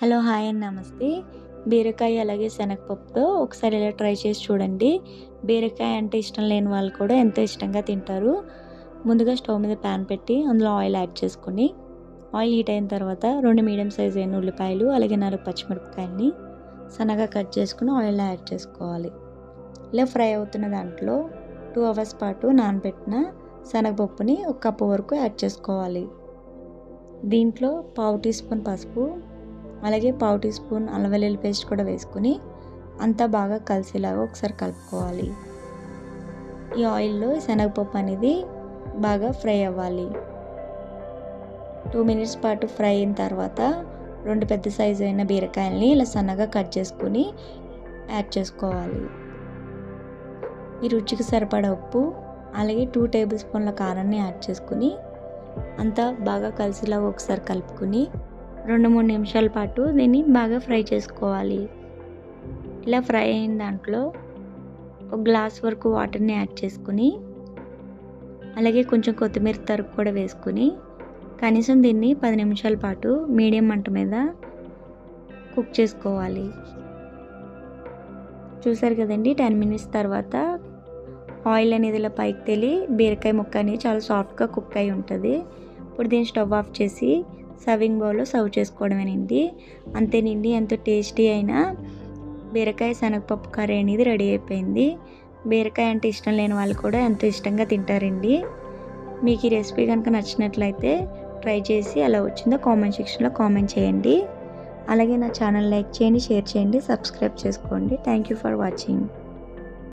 Hello hi and నమస్తే. బీరకాయ అలాగే శనగపప్పుతో ఒకసారి ఇలా ట్రై చేసి చూడండి. బీరకాయ అంటే ఇష్టం లేని వాళ్ళు కూడా ఎంతో ఇష్టంగా తింటారు. ముందుగా స్టవ్ మీద ప్యాన్ పెట్టి అందులో ఆయిల్ యాడ్ చేసుకొని ఆయిల్ హీట్ అయిన తర్వాత రెండు మీడియం సైజ్ అయిన ఉల్లిపాయలు అలాగే నాలుగు పచ్చిమిరపకాయలని సన్నగా కట్ చేసుకుని ఆయిల్లో యాడ్ చేసుకోవాలి. ఇలా ఫ్రై అవుతున్న దాంట్లో టూ అవర్స్ పాటు నానబెట్టిన శనగపప్పుని ఒక కప్పు వరకు యాడ్ చేసుకోవాలి. దీంట్లో పావు టీ స్పూన్ పసుపు అలాగే పావు టీ స్పూన్ అల్లం వెల్లుల్లి పేస్ట్ కూడా వేసుకుని అంతా బాగా కలిసేలాగా ఒకసారి కలుపుకోవాలి. ఈ ఆయిల్లో శనగపప్పు అనేది బాగా ఫ్రై అవ్వాలి. టూ మినిట్స్ పాటు ఫ్రై అయిన తర్వాత రెండు పెద్ద సైజు అయిన బీరకాయలని ఇలా సన్నగా కట్ చేసుకుని యాడ్ చేసుకోవాలి. ఈ రుచికి సరిపడా ఉప్పు అలాగే టూ టేబుల్ స్పూన్ల కారాన్ని యాడ్ చేసుకుని అంతా బాగా కలిసిలాగా ఒకసారి కలుపుకుని రెండు మూడు నిమిషాల పాటు దీన్ని బాగా ఫ్రై చేసుకోవాలి. ఇలా ఫ్రై అయిన దాంట్లో ఒక గ్లాస్ వరకు వాటర్ని యాడ్ చేసుకుని అలాగే కొంచెం కొత్తిమీర తరుగు కూడా వేసుకుని కనీసం దీన్ని పది నిమిషాల పాటు మీడియం మంట మీద కుక్ చేసుకోవాలి. చూసారు కదండి టెన్ మినిట్స్ తర్వాత ఆయిల్ అనేది ఇలా పైకి తెలి బీరకాయ ముక్క అనేది చాలా సాఫ్ట్గా కుక్ అయి ఉంటుంది. ఇప్పుడు దీన్ని స్టవ్ ఆఫ్ చేసి సర్వింగ్ బౌల్లో సర్వ్ చేసుకోవడమేనండి. అంతేనండి ఎంతో టేస్టీ అయిన బీరకాయ శనగపప్పు కర్రీ అనేది రెడీ అయిపోయింది. బీరకాయ అంటే ఇష్టం లేని వాళ్ళు కూడా ఎంతో ఇష్టంగా తింటారండి. మీకు ఈ రెసిపీ కనుక నచ్చినట్లయితే ట్రై చేసి ఎలా వచ్చిందో కామెంట్ సెక్షన్లో కామెంట్ చేయండి. అలాగే నా ఛానల్ లైక్ చేయండి షేర్ చేయండి సబ్స్క్రైబ్ చేసుకోండి. Thank you for watching.